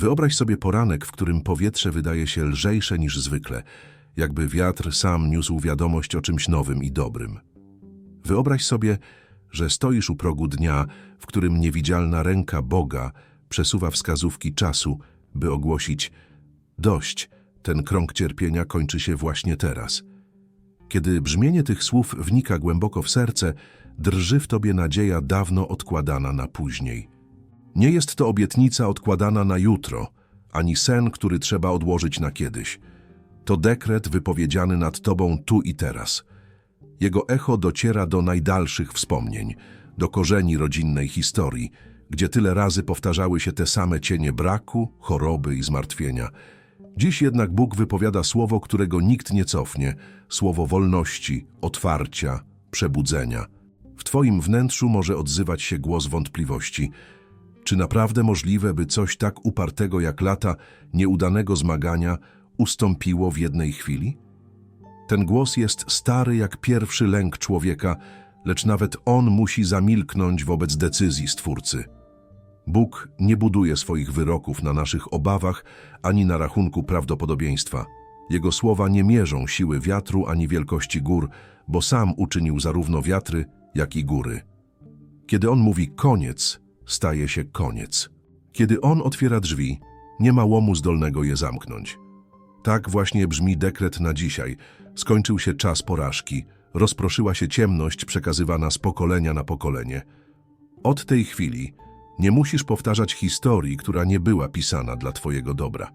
Wyobraź sobie poranek, w którym powietrze wydaje się lżejsze niż zwykle, jakby wiatr sam niósł wiadomość o czymś nowym i dobrym. Wyobraź sobie, że stoisz u progu dnia, w którym niewidzialna ręka Boga przesuwa wskazówki czasu, by ogłosić dość, ten krąg cierpienia kończy się właśnie teraz. Kiedy brzmienie tych słów wnika głęboko w serce, drży w tobie nadzieja dawno odkładana na później. Nie jest to obietnica odkładana na jutro, ani sen, który trzeba odłożyć na kiedyś. To dekret wypowiedziany nad tobą tu i teraz. Jego echo dociera do najdalszych wspomnień, do korzeni rodzinnej historii, gdzie tyle razy powtarzały się te same cienie braku, choroby i zmartwienia. Dziś jednak Bóg wypowiada słowo, którego nikt nie cofnie, słowo wolności, otwarcia, przebudzenia. W Twoim wnętrzu może odzywać się głos wątpliwości. Czy naprawdę możliwe, by coś tak upartego jak lata nieudanego zmagania ustąpiło w jednej chwili? Ten głos jest stary jak pierwszy lęk człowieka, lecz nawet on musi zamilknąć wobec decyzji Stwórcy. Bóg nie buduje swoich wyroków na naszych obawach ani na rachunku prawdopodobieństwa. Jego słowa nie mierzą siły wiatru ani wielkości gór, bo sam uczynił zarówno wiatry, jak i góry. Kiedy on mówi koniec, staje się koniec. Kiedy on otwiera drzwi, nie ma łomu zdolnego je zamknąć. Tak właśnie brzmi dekret na dzisiaj. Skończył się czas porażki, rozproszyła się ciemność przekazywana z pokolenia na pokolenie. Od tej chwili nie musisz powtarzać historii, która nie była pisana dla Twojego dobra.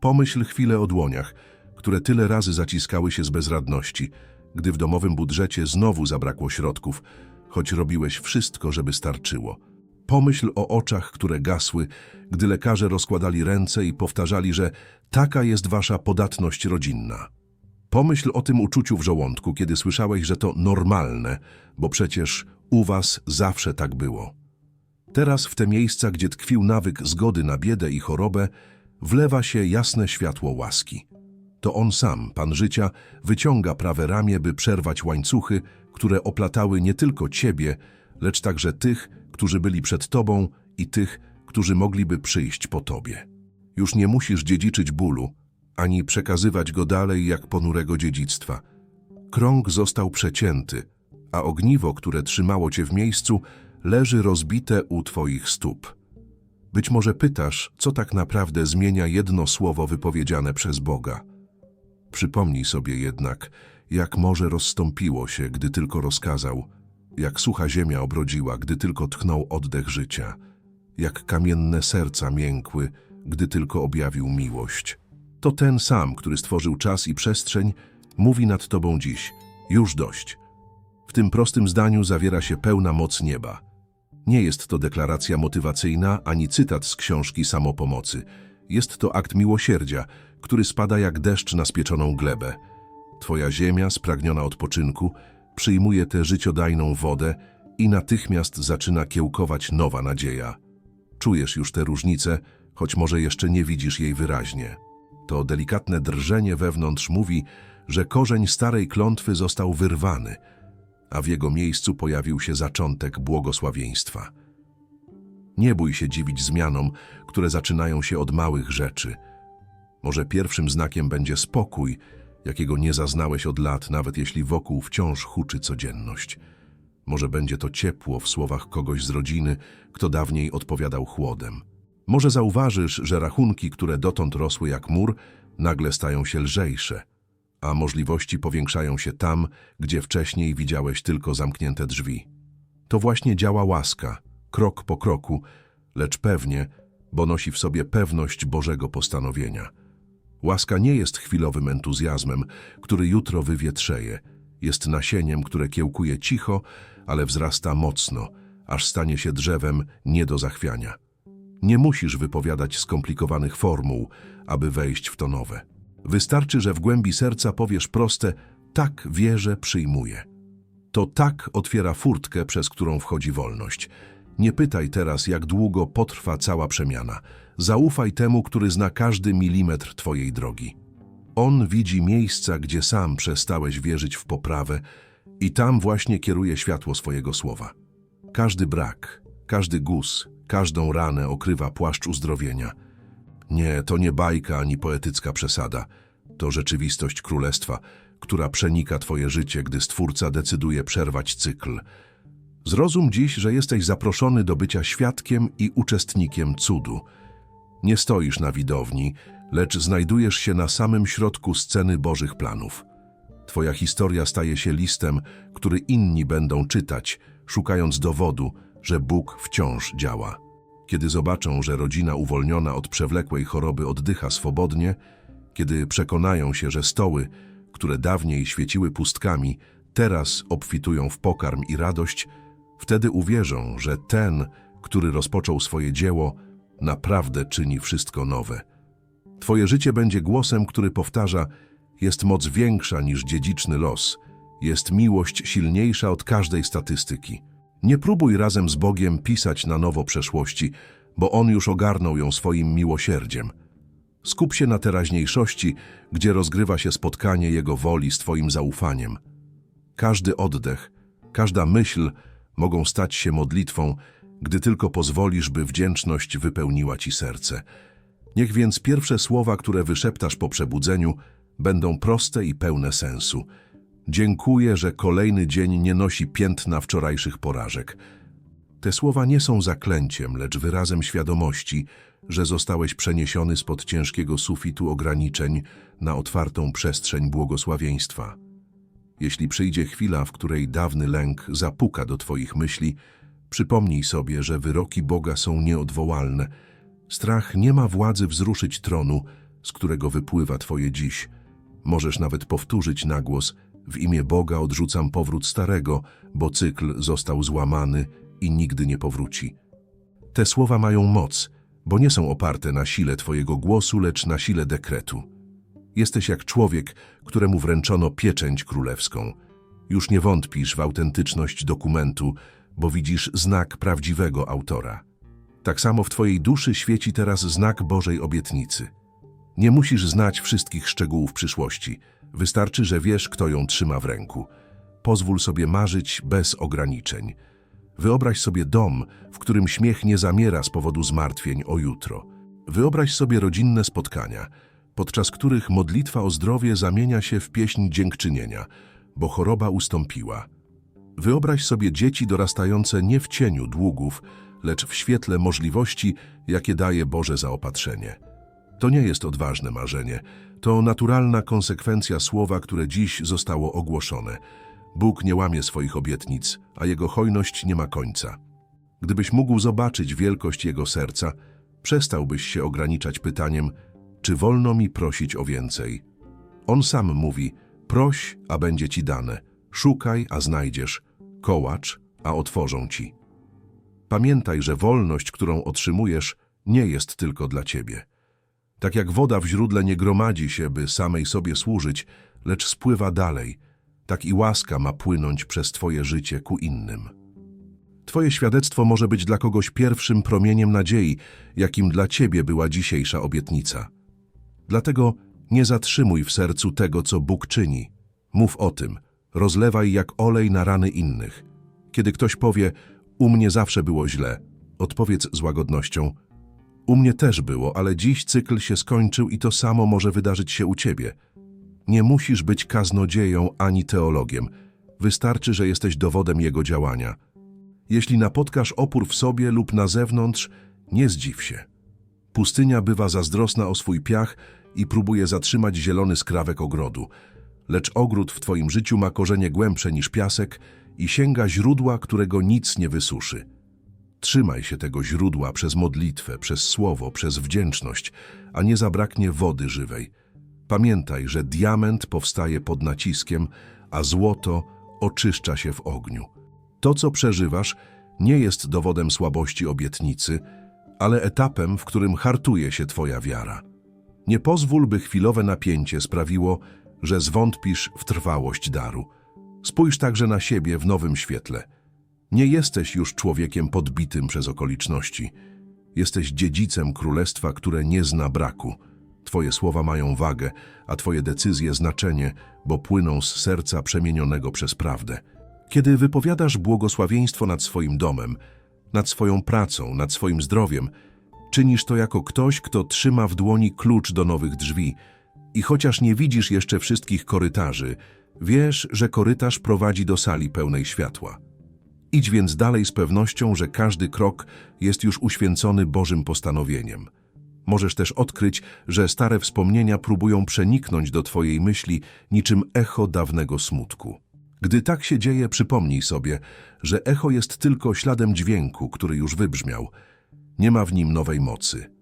Pomyśl chwilę o dłoniach, które tyle razy zaciskały się z bezradności, gdy w domowym budżecie znowu zabrakło środków, choć robiłeś wszystko, żeby starczyło. Pomyśl o oczach, które gasły, gdy lekarze rozkładali ręce i powtarzali, że taka jest wasza podatność rodzinna. Pomyśl o tym uczuciu w żołądku, kiedy słyszałeś, że to normalne, bo przecież u was zawsze tak było. Teraz w te miejsca, gdzie tkwił nawyk zgody na biedę i chorobę, wlewa się jasne światło łaski. To on sam, Pan życia, wyciąga prawe ramię, by przerwać łańcuchy, które oplatały nie tylko ciebie, lecz także tych, którzy byli przed tobą i tych, którzy mogliby przyjść po tobie. Już nie musisz dziedziczyć bólu, ani przekazywać go dalej jak ponurego dziedzictwa. Krąg został przecięty, a ogniwo, które trzymało cię w miejscu, leży rozbite u twoich stóp. Być może pytasz, co tak naprawdę zmienia jedno słowo wypowiedziane przez Boga. Przypomnij sobie jednak, jak morze rozstąpiło się, gdy tylko rozkazał, jak sucha ziemia obrodziła, gdy tylko tchnął oddech życia, jak kamienne serca miękły, gdy tylko objawił miłość. To ten sam, który stworzył czas i przestrzeń, mówi nad tobą dziś. Już dość. W tym prostym zdaniu zawiera się pełna moc nieba. Nie jest to deklaracja motywacyjna ani cytat z książki samopomocy. Jest to akt miłosierdzia, który spada jak deszcz na spieczoną glebę. Twoja ziemia, spragniona odpoczynku, przyjmuje tę życiodajną wodę i natychmiast zaczyna kiełkować nowa nadzieja. Czujesz już tę różnicę, choć może jeszcze nie widzisz jej wyraźnie. To delikatne drżenie wewnątrz mówi, że korzeń starej klątwy został wyrwany, a w jego miejscu pojawił się zaczątek błogosławieństwa. Nie bój się dziwić zmianom, które zaczynają się od małych rzeczy. Może pierwszym znakiem będzie spokój, jakiego nie zaznałeś od lat, nawet jeśli wokół wciąż huczy codzienność. Może będzie to ciepło w słowach kogoś z rodziny, kto dawniej odpowiadał chłodem. Może zauważysz, że rachunki, które dotąd rosły jak mur, nagle stają się lżejsze, a możliwości powiększają się tam, gdzie wcześniej widziałeś tylko zamknięte drzwi. To właśnie działa łaska, krok po kroku, lecz pewnie, bo nosi w sobie pewność Bożego postanowienia. Łaska nie jest chwilowym entuzjazmem, który jutro wywietrzeje. Jest nasieniem, które kiełkuje cicho, ale wzrasta mocno, aż stanie się drzewem nie do zachwiania. Nie musisz wypowiadać skomplikowanych formuł, aby wejść w to nowe. Wystarczy, że w głębi serca powiesz proste tak wierzę, przyjmuję. To tak otwiera furtkę, przez którą wchodzi wolność. Nie pytaj teraz, jak długo potrwa cała przemiana. Zaufaj temu, który zna każdy milimetr twojej drogi. On widzi miejsca, gdzie sam przestałeś wierzyć w poprawę i tam właśnie kieruje światło swojego słowa. Każdy brak, każdy guz, każdą ranę okrywa płaszcz uzdrowienia. Nie, to nie bajka ani poetycka przesada. To rzeczywistość królestwa, która przenika twoje życie, gdy Stwórca decyduje przerwać cykl. Zrozum dziś, że jesteś zaproszony do bycia świadkiem i uczestnikiem cudu. Nie stoisz na widowni, lecz znajdujesz się na samym środku sceny Bożych planów. Twoja historia staje się listem, który inni będą czytać, szukając dowodu, że Bóg wciąż działa. Kiedy zobaczą, że rodzina uwolniona od przewlekłej choroby oddycha swobodnie, kiedy przekonają się, że stoły, które dawniej świeciły pustkami, teraz obfitują w pokarm i radość, wtedy uwierzą, że ten, który rozpoczął swoje dzieło, naprawdę czyni wszystko nowe. Twoje życie będzie głosem, który powtarza: Jest moc większa niż dziedziczny los, jest miłość silniejsza od każdej statystyki. Nie próbuj razem z Bogiem pisać na nowo przeszłości, bo On już ogarnął ją swoim miłosierdziem. Skup się na teraźniejszości, gdzie rozgrywa się spotkanie Jego woli z Twoim zaufaniem. Każdy oddech, każda myśl mogą stać się modlitwą, gdy tylko pozwolisz, by wdzięczność wypełniła Ci serce. Niech więc pierwsze słowa, które wyszeptasz po przebudzeniu, będą proste i pełne sensu. Dziękuję, że kolejny dzień nie nosi piętna wczorajszych porażek. Te słowa nie są zaklęciem, lecz wyrazem świadomości, że zostałeś przeniesiony spod ciężkiego sufitu ograniczeń na otwartą przestrzeń błogosławieństwa. Jeśli przyjdzie chwila, w której dawny lęk zapuka do Twoich myśli, przypomnij sobie, że wyroki Boga są nieodwołalne. Strach nie ma władzy wzruszyć tronu, z którego wypływa Twoje dziś. Możesz nawet powtórzyć na głos: W imię Boga odrzucam powrót starego, bo cykl został złamany i nigdy nie powróci. Te słowa mają moc, bo nie są oparte na sile Twojego głosu, lecz na sile dekretu. Jesteś jak człowiek, któremu wręczono pieczęć królewską. Już nie wątpisz w autentyczność dokumentu, bo widzisz znak prawdziwego autora. Tak samo w Twojej duszy świeci teraz znak Bożej obietnicy. Nie musisz znać wszystkich szczegółów przyszłości. Wystarczy, że wiesz, kto ją trzyma w ręku. Pozwól sobie marzyć bez ograniczeń. Wyobraź sobie dom, w którym śmiech nie zamiera z powodu zmartwień o jutro. Wyobraź sobie rodzinne spotkania, podczas których modlitwa o zdrowie zamienia się w pieśń dziękczynienia, bo choroba ustąpiła. Wyobraź sobie dzieci dorastające nie w cieniu długów, lecz w świetle możliwości, jakie daje Boże zaopatrzenie. To nie jest odważne marzenie, to naturalna konsekwencja słowa, które dziś zostało ogłoszone. Bóg nie łamie swoich obietnic, a Jego hojność nie ma końca. Gdybyś mógł zobaczyć wielkość Jego serca, przestałbyś się ograniczać pytaniem, czy wolno mi prosić o więcej. On sam mówi, proś, a będzie ci dane, szukaj, a znajdziesz, kołacz, a otworzą ci. Pamiętaj, że wolność, którą otrzymujesz, nie jest tylko dla ciebie. Tak jak woda w źródle nie gromadzi się, by samej sobie służyć, lecz spływa dalej, tak i łaska ma płynąć przez twoje życie ku innym. Twoje świadectwo może być dla kogoś pierwszym promieniem nadziei, jakim dla ciebie była dzisiejsza obietnica. Dlatego nie zatrzymuj w sercu tego, co Bóg czyni. Mów o tym, rozlewaj jak olej na rany innych. Kiedy ktoś powie, u mnie zawsze było źle, odpowiedz z łagodnością, u mnie też było, ale dziś cykl się skończył i to samo może wydarzyć się u ciebie. Nie musisz być kaznodzieją ani teologiem. Wystarczy, że jesteś dowodem jego działania. Jeśli napotkasz opór w sobie lub na zewnątrz, nie zdziw się. Pustynia bywa zazdrosna o swój piach i próbuje zatrzymać zielony skrawek ogrodu. Lecz ogród w twoim życiu ma korzenie głębsze niż piasek i sięga źródła, którego nic nie wysuszy. Trzymaj się tego źródła przez modlitwę, przez słowo, przez wdzięczność, a nie zabraknie wody żywej. Pamiętaj, że diament powstaje pod naciskiem, a złoto oczyszcza się w ogniu. To, co przeżywasz, nie jest dowodem słabości obietnicy, ale etapem, w którym hartuje się Twoja wiara. Nie pozwól, by chwilowe napięcie sprawiło, że zwątpisz w trwałość daru. Spójrz także na siebie w nowym świetle. Nie jesteś już człowiekiem podbitym przez okoliczności. Jesteś dziedzicem królestwa, które nie zna braku. Twoje słowa mają wagę, a Twoje decyzje znaczenie, bo płyną z serca przemienionego przez prawdę. Kiedy wypowiadasz błogosławieństwo nad swoim domem, nad swoją pracą, nad swoim zdrowiem, Czynisz to jako ktoś, kto trzyma w dłoni klucz do nowych drzwi. I chociaż nie widzisz jeszcze wszystkich korytarzy, wiesz, że korytarz prowadzi do sali pełnej światła. Idź więc dalej z pewnością, że każdy krok jest już uświęcony Bożym postanowieniem. Możesz też odkryć, że stare wspomnienia próbują przeniknąć do Twojej myśli niczym echo dawnego smutku. Gdy tak się dzieje, przypomnij sobie, że echo jest tylko śladem dźwięku, który już wybrzmiał. Nie ma w nim nowej mocy.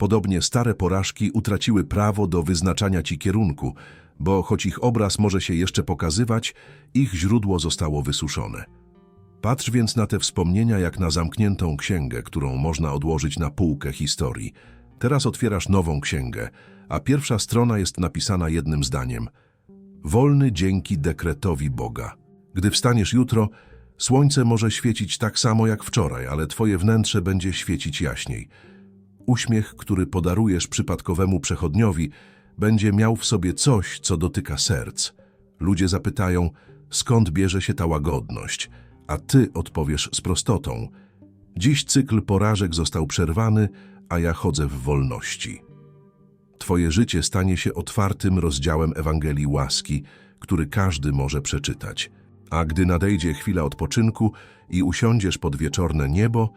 Podobnie stare porażki utraciły prawo do wyznaczania Ci kierunku, bo choć ich obraz może się jeszcze pokazywać, ich źródło zostało wysuszone. Patrz więc na te wspomnienia jak na zamkniętą księgę, którą można odłożyć na półkę historii. Teraz otwierasz nową księgę, a pierwsza strona jest napisana jednym zdaniem. Wolny dzięki dekretowi Boga. Gdy wstaniesz jutro, słońce może świecić tak samo jak wczoraj, ale twoje wnętrze będzie świecić jaśniej. Uśmiech, który podarujesz przypadkowemu przechodniowi, będzie miał w sobie coś, co dotyka serc. Ludzie zapytają, skąd bierze się ta łagodność, a ty odpowiesz z prostotą. Dziś cykl porażek został przerwany, a ja chodzę w wolności. Twoje życie stanie się otwartym rozdziałem Ewangelii łaski, który każdy może przeczytać. A gdy nadejdzie chwila odpoczynku i usiądziesz pod wieczorne niebo,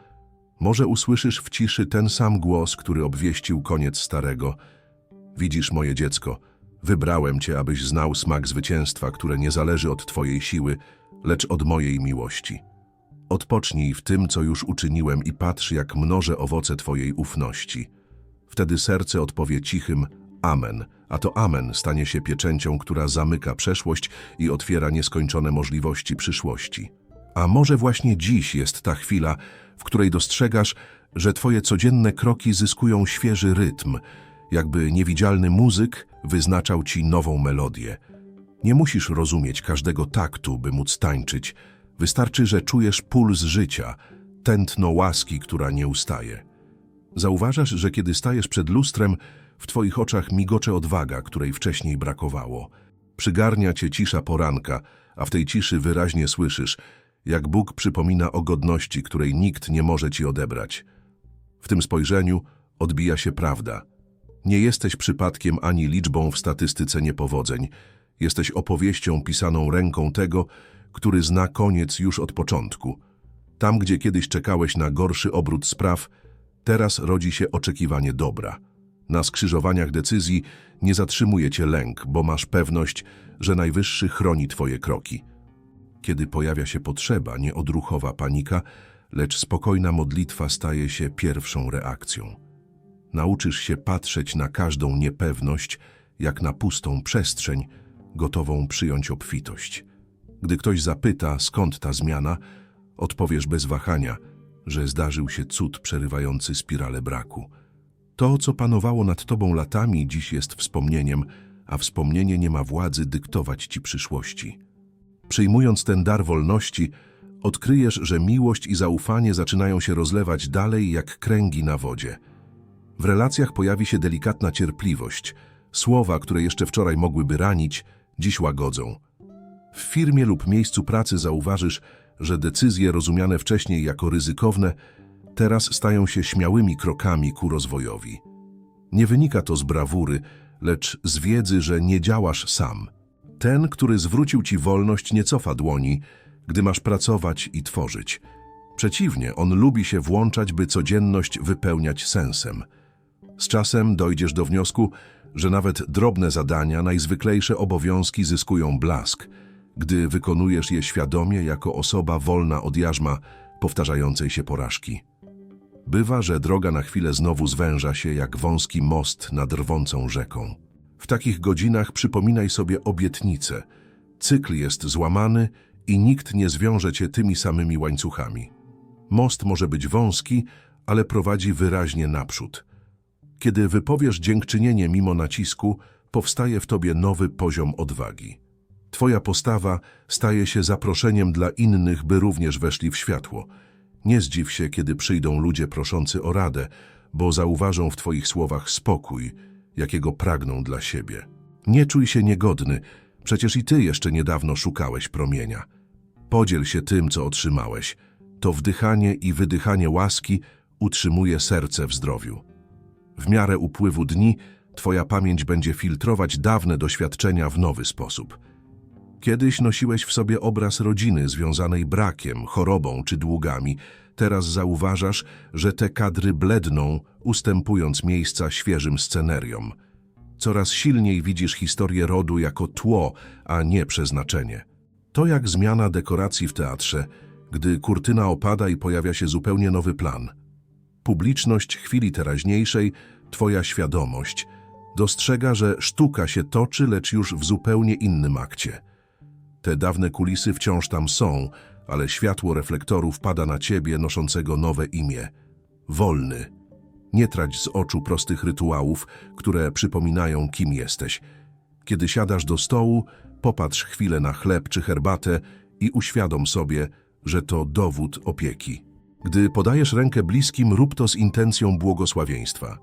może usłyszysz w ciszy ten sam głos, który obwieścił koniec starego. Widzisz, moje dziecko, wybrałem cię, abyś znał smak zwycięstwa, które nie zależy od twojej siły, lecz od mojej miłości. Odpocznij w tym, co już uczyniłem i patrz, jak mnożę owoce twojej ufności. Wtedy serce odpowie cichym Amen, a to Amen stanie się pieczęcią, która zamyka przeszłość i otwiera nieskończone możliwości przyszłości. A może właśnie dziś jest ta chwila, w której dostrzegasz, że twoje codzienne kroki zyskują świeży rytm, jakby niewidzialny muzyk wyznaczał ci nową melodię. Nie musisz rozumieć każdego taktu, by móc tańczyć. Wystarczy, że czujesz puls życia, tętno łaski, która nie ustaje. Zauważasz, że kiedy stajesz przed lustrem, w twoich oczach migocze odwaga, której wcześniej brakowało. Przygarnia cię cisza poranka, a w tej ciszy wyraźnie słyszysz, jak Bóg przypomina o godności, której nikt nie może ci odebrać. W tym spojrzeniu odbija się prawda. Nie jesteś przypadkiem ani liczbą w statystyce niepowodzeń. Jesteś opowieścią pisaną ręką tego, który zna koniec już od początku. Tam, gdzie kiedyś czekałeś na gorszy obrót spraw, teraz rodzi się oczekiwanie dobra. Na skrzyżowaniach decyzji nie zatrzymuje cię lęk, bo masz pewność, że Najwyższy chroni twoje kroki. Kiedy pojawia się potrzeba, nie odruchowa panika, lecz spokojna modlitwa staje się pierwszą reakcją. Nauczysz się patrzeć na każdą niepewność, jak na pustą przestrzeń, gotową przyjąć obfitość. Gdy ktoś zapyta, skąd ta zmiana, odpowiesz bez wahania, że zdarzył się cud przerywający spiralę braku. To, co panowało nad tobą latami, dziś jest wspomnieniem, a wspomnienie nie ma władzy dyktować ci przyszłości. Przyjmując ten dar wolności, odkryjesz, że miłość i zaufanie zaczynają się rozlewać dalej jak kręgi na wodzie. W relacjach pojawi się delikatna cierpliwość. Słowa, które jeszcze wczoraj mogłyby ranić, dziś łagodzą. W firmie lub miejscu pracy zauważysz, że decyzje rozumiane wcześniej jako ryzykowne teraz stają się śmiałymi krokami ku rozwojowi. Nie wynika to z brawury, lecz z wiedzy, że nie działasz sam. Ten, który zwrócił ci wolność, nie cofa dłoni, gdy masz pracować i tworzyć. Przeciwnie, on lubi się włączać, by codzienność wypełniać sensem. Z czasem dojdziesz do wniosku, że nawet drobne zadania, najzwyklejsze obowiązki zyskują blask, gdy wykonujesz je świadomie jako osoba wolna od jarzma powtarzającej się porażki. Bywa, że droga na chwilę znowu zwęża się jak wąski most nad rwącą rzeką. W takich godzinach przypominaj sobie obietnicę. Cykl jest złamany i nikt nie zwiąże cię tymi samymi łańcuchami. Most może być wąski, ale prowadzi wyraźnie naprzód. Kiedy wypowiesz dziękczynienie mimo nacisku, powstaje w tobie nowy poziom odwagi. Twoja postawa staje się zaproszeniem dla innych, by również weszli w światło. Nie zdziw się, kiedy przyjdą ludzie proszący o radę, bo zauważą w Twoich słowach spokój, jakiego pragną dla siebie. Nie czuj się niegodny, przecież i Ty jeszcze niedawno szukałeś promienia. Podziel się tym, co otrzymałeś. To wdychanie i wydychanie łaski utrzymuje serce w zdrowiu. W miarę upływu dni Twoja pamięć będzie filtrować dawne doświadczenia w nowy sposób. Kiedyś nosiłeś w sobie obraz rodziny związanej brakiem, chorobą czy długami. Teraz zauważasz, że te kadry bledną, ustępując miejsca świeżym sceneriom. Coraz silniej widzisz historię rodu jako tło, a nie przeznaczenie. To jak zmiana dekoracji w teatrze, gdy kurtyna opada i pojawia się zupełnie nowy plan. Publiczność chwili teraźniejszej, twoja świadomość, dostrzega, że sztuka się toczy, lecz już w zupełnie innym akcie. Te dawne kulisy wciąż tam są, ale światło reflektorów pada na ciebie noszącego nowe imię. Wolny. Nie trać z oczu prostych rytuałów, które przypominają, kim jesteś. Kiedy siadasz do stołu, popatrz chwilę na chleb czy herbatę i uświadom sobie, że to dowód opieki. Gdy podajesz rękę bliskim, rób to z intencją błogosławieństwa.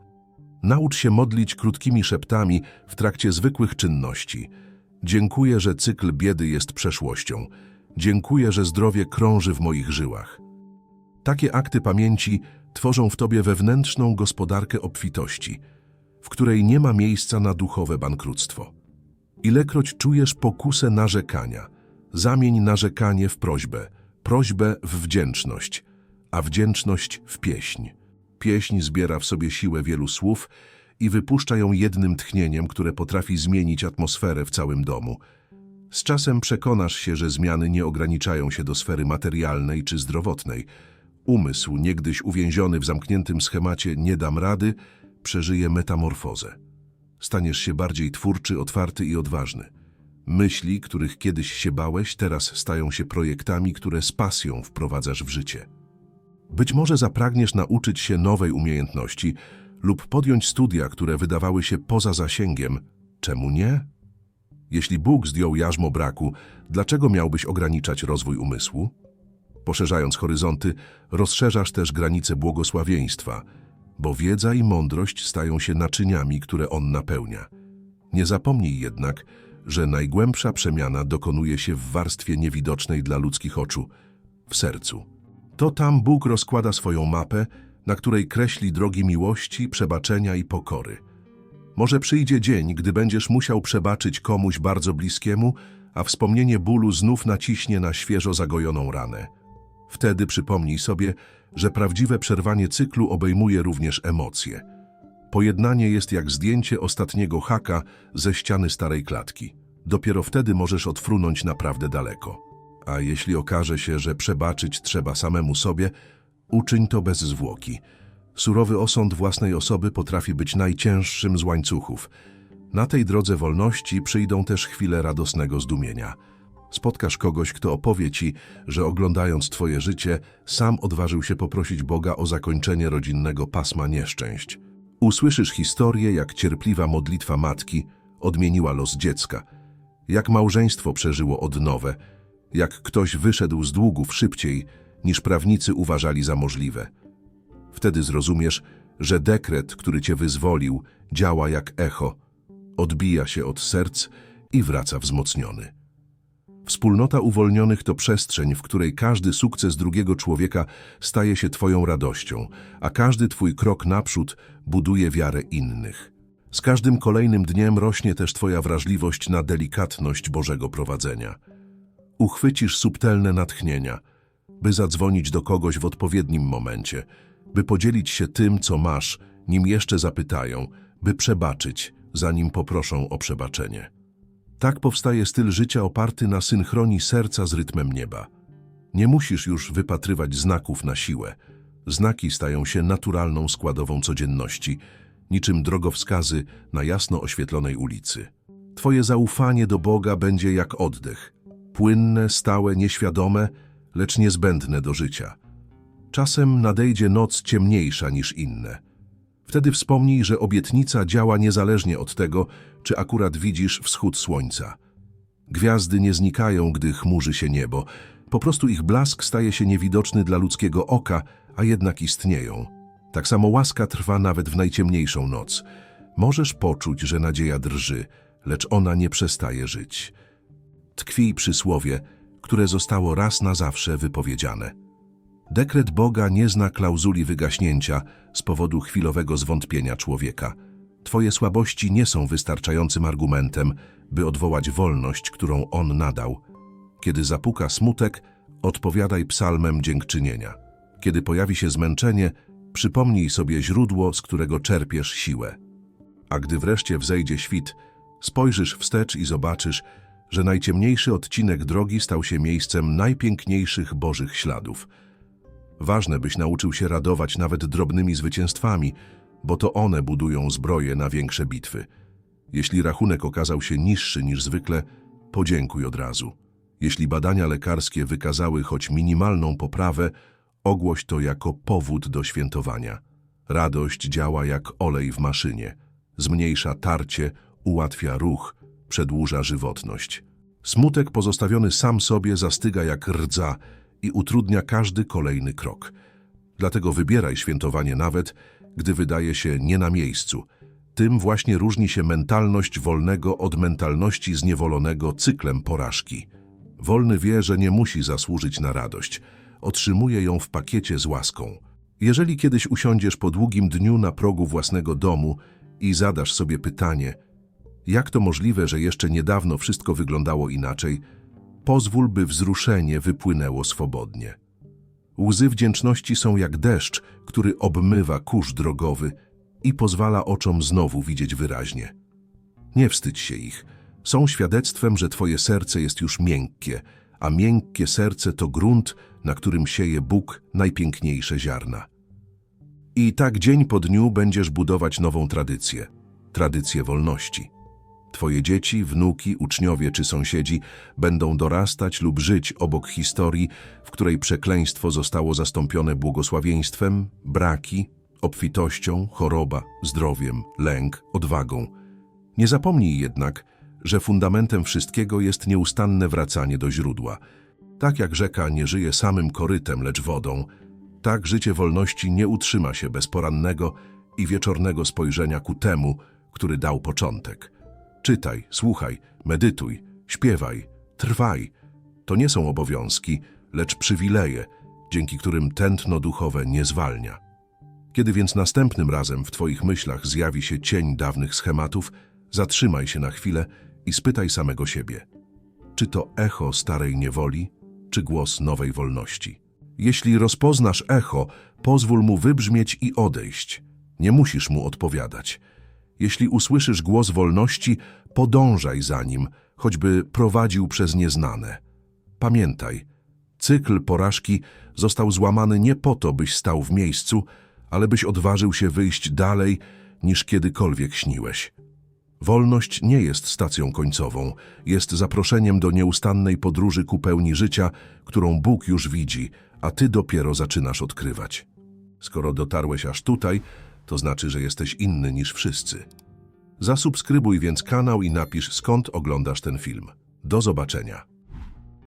Naucz się modlić krótkimi szeptami w trakcie zwykłych czynności. Dziękuję, że cykl biedy jest przeszłością. Dziękuję, że zdrowie krąży w moich żyłach. Takie akty pamięci tworzą w tobie wewnętrzną gospodarkę obfitości, w której nie ma miejsca na duchowe bankructwo. Ilekroć czujesz pokusę narzekania, zamień narzekanie w prośbę, prośbę w wdzięczność, a wdzięczność w pieśń. Pieśń zbiera w sobie siłę wielu słów i wypuszcza ją jednym tchnieniem, które potrafi zmienić atmosferę w całym domu. Z czasem przekonasz się, że zmiany nie ograniczają się do sfery materialnej czy zdrowotnej. Umysł, niegdyś uwięziony w zamkniętym schemacie nie dam rady, przeżyje metamorfozę. Staniesz się bardziej twórczy, otwarty i odważny. Myśli, których kiedyś się bałeś, teraz stają się projektami, które z pasją wprowadzasz w życie. Być może zapragniesz nauczyć się nowej umiejętności lub podjąć studia, które wydawały się poza zasięgiem. Czemu nie? Jeśli Bóg zdjął jarzmo braku, dlaczego miałbyś ograniczać rozwój umysłu? Poszerzając horyzonty, rozszerzasz też granice błogosławieństwa, bo wiedza i mądrość stają się naczyniami, które On napełnia. Nie zapomnij jednak, że najgłębsza przemiana dokonuje się w warstwie niewidocznej dla ludzkich oczu, w sercu. To tam Bóg rozkłada swoją mapę, na której kreśli drogi miłości, przebaczenia i pokory. Może przyjdzie dzień, gdy będziesz musiał przebaczyć komuś bardzo bliskiemu, a wspomnienie bólu znów naciśnie na świeżo zagojoną ranę. Wtedy przypomnij sobie, że prawdziwe przerwanie cyklu obejmuje również emocje. Pojednanie jest jak zdjęcie ostatniego haka ze ściany starej klatki. Dopiero wtedy możesz odfrunąć naprawdę daleko. A jeśli okaże się, że przebaczyć trzeba samemu sobie, uczyń to bez zwłoki. Surowy osąd własnej osoby potrafi być najcięższym z łańcuchów. Na tej drodze wolności przyjdą też chwile radosnego zdumienia. Spotkasz kogoś, kto opowie ci, że oglądając twoje życie, sam odważył się poprosić Boga o zakończenie rodzinnego pasma nieszczęść. Usłyszysz historię, jak cierpliwa modlitwa matki odmieniła los dziecka, jak małżeństwo przeżyło odnowę, jak ktoś wyszedł z długów szybciej, niż prawnicy uważali za możliwe. Wtedy zrozumiesz, że dekret, który cię wyzwolił, działa jak echo, odbija się od serc i wraca wzmocniony. Wspólnota uwolnionych to przestrzeń, w której każdy sukces drugiego człowieka staje się twoją radością, a każdy twój krok naprzód buduje wiarę innych. Z każdym kolejnym dniem rośnie też twoja wrażliwość na delikatność Bożego prowadzenia. Uchwycisz subtelne natchnienia, by zadzwonić do kogoś w odpowiednim momencie, by podzielić się tym, co masz, nim jeszcze zapytają, by przebaczyć, zanim poproszą o przebaczenie. Tak powstaje styl życia oparty na synchronii serca z rytmem nieba. Nie musisz już wypatrywać znaków na siłę. Znaki stają się naturalną składową codzienności, niczym drogowskazy na jasno oświetlonej ulicy. Twoje zaufanie do Boga będzie jak oddech. Płynne, stałe, nieświadome, lecz niezbędne do życia. Czasem nadejdzie noc ciemniejsza niż inne. Wtedy wspomnij, że obietnica działa niezależnie od tego, czy akurat widzisz wschód słońca. Gwiazdy nie znikają, gdy chmurzy się niebo. Po prostu ich blask staje się niewidoczny dla ludzkiego oka, a jednak istnieją. Tak samo łaska trwa nawet w najciemniejszą noc. Możesz poczuć, że nadzieja drży, lecz ona nie przestaje żyć. Tkwi przysłowie, które zostało raz na zawsze wypowiedziane. Dekret Boga nie zna klauzuli wygaśnięcia z powodu chwilowego zwątpienia człowieka. Twoje słabości nie są wystarczającym argumentem, by odwołać wolność, którą On nadał. Kiedy zapuka smutek, odpowiadaj psalmem dziękczynienia. Kiedy pojawi się zmęczenie, przypomnij sobie źródło, z którego czerpiesz siłę. A gdy wreszcie wzejdzie świt, spojrzysz wstecz i zobaczysz, że najciemniejszy odcinek drogi stał się miejscem najpiękniejszych Bożych śladów. Ważne, byś nauczył się radować nawet drobnymi zwycięstwami, bo to one budują zbroje na większe bitwy. Jeśli rachunek okazał się niższy niż zwykle, podziękuj od razu. Jeśli badania lekarskie wykazały choć minimalną poprawę, ogłoś to jako powód do świętowania. Radość działa jak olej w maszynie. Zmniejsza tarcie, ułatwia ruch, przedłuża żywotność. Smutek pozostawiony sam sobie zastyga jak rdza i utrudnia każdy kolejny krok. Dlatego wybieraj świętowanie nawet, gdy wydaje się nie na miejscu. Tym właśnie różni się mentalność wolnego od mentalności zniewolonego cyklem porażki. Wolny wie, że nie musi zasłużyć na radość. Otrzymuje ją w pakiecie z łaską. Jeżeli kiedyś usiądziesz po długim dniu na progu własnego domu i zadasz sobie pytanie, jak to możliwe, że jeszcze niedawno wszystko wyglądało inaczej, pozwól, by wzruszenie wypłynęło swobodnie. Łzy wdzięczności są jak deszcz, który obmywa kurz drogowy i pozwala oczom znowu widzieć wyraźnie. Nie wstydź się ich. Są świadectwem, że twoje serce jest już miękkie, a miękkie serce to grunt, na którym sieje Bóg najpiękniejsze ziarna. I tak dzień po dniu będziesz budować nową tradycję, tradycję wolności. Twoje dzieci, wnuki, uczniowie czy sąsiedzi będą dorastać lub żyć obok historii, w której przekleństwo zostało zastąpione błogosławieństwem, braki, obfitością, choroba, zdrowiem, lęk, odwagą. Nie zapomnij jednak, że fundamentem wszystkiego jest nieustanne wracanie do źródła. Tak jak rzeka nie żyje samym korytem, lecz wodą, tak życie wolności nie utrzyma się bez porannego i wieczornego spojrzenia ku temu, który dał początek. Czytaj, słuchaj, medytuj, śpiewaj, trwaj. To nie są obowiązki, lecz przywileje, dzięki którym tętno duchowe nie zwalnia. Kiedy więc następnym razem w Twoich myślach zjawi się cień dawnych schematów, zatrzymaj się na chwilę i spytaj samego siebie, czy to echo starej niewoli, czy głos nowej wolności. Jeśli rozpoznasz echo, pozwól mu wybrzmieć i odejść. Nie musisz mu odpowiadać. Jeśli usłyszysz głos wolności, podążaj za nim, choćby prowadził przez nieznane. Pamiętaj, cykl porażki został złamany nie po to, byś stał w miejscu, ale byś odważył się wyjść dalej, niż kiedykolwiek śniłeś. Wolność nie jest stacją końcową, jest zaproszeniem do nieustannej podróży ku pełni życia, którą Bóg już widzi, a ty dopiero zaczynasz odkrywać. Skoro dotarłeś aż tutaj, to znaczy, że jesteś inny niż wszyscy. Zasubskrybuj więc kanał i napisz skąd oglądasz ten film. Do zobaczenia.